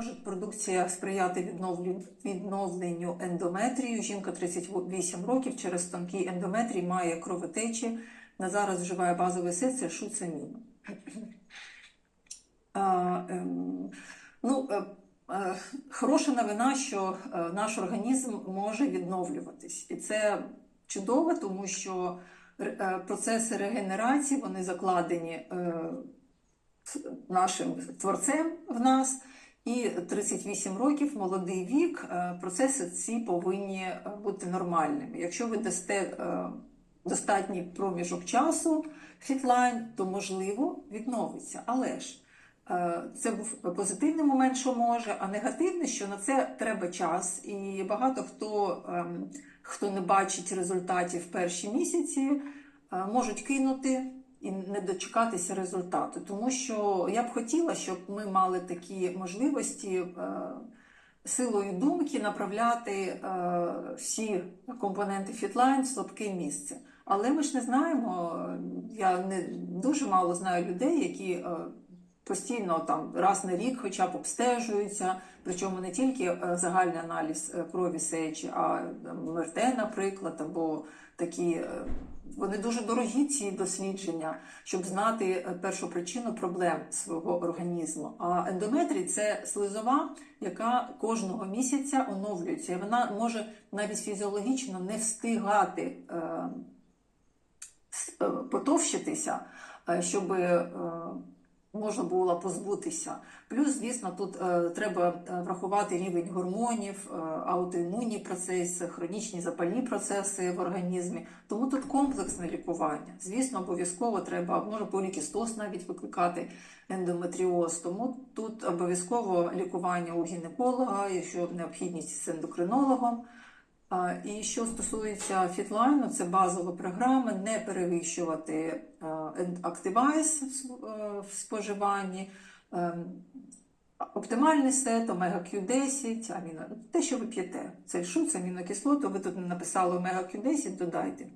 Може продукція сприяти відновленню ендометрію. Жінка 38 років через тонкий ендометрій має кровотечі. На зараз вживає базовий сит шуцамін. Ем, ну, е, е, хороша новина, що е, наш організм може відновлюватись. І це чудово, тому що процеси регенерації вони закладені нашим творцем в нас. І 38 років, молодий вік, е, процеси ці повинні е, бути нормальними. Якщо ви дасте е, достатній проміжок часу фітлайн, то можливо відновиться. Але ж це був позитивний момент, що може, а негативний, що на це треба час. І багато хто, ем, хто не бачить результатів в перші місяці, можуть кинути і не дочекатися результату. Тому що я б хотіла, щоб ми мали такі можливості е, силою думки направляти е, всі компоненти фітлайн в слабке місце. Але ми ж не знаємо, я не дуже мало знаю людей, які е, постійно там раз на рік хоча б обстежуються, причому не тільки е, загальний аналіз е, крові сечі, а МРТ, наприклад, або такі. е, Вони дуже дорогі ці дослідження, щоб знати першу причину проблем свого організму. А ендометрій це слизова, яка кожного місяця оновлюється, і вона може навіть фізіологічно не встигати потовщитися, щоб можна було позбутися. Плюс, звісно, тут е, треба е, врахувати рівень гормонів, е, аутоімунні процеси, хронічні запальні процеси в організмі. Тому тут комплексне лікування. Звісно, обов'язково треба, може полікістоз навіть викликати ендометріоз. Тому тут обов'язково лікування у гінеколога, якщо необхідність з ендокринологом. І що стосується фітлайну, це базова програма, не перевищувати активайс в споживанні, ем, оптимальний сет, омега Q10, аміно, те, що ви п'єте. Це шуц, амінокислоту, ви тут написали омега Q10, додайте.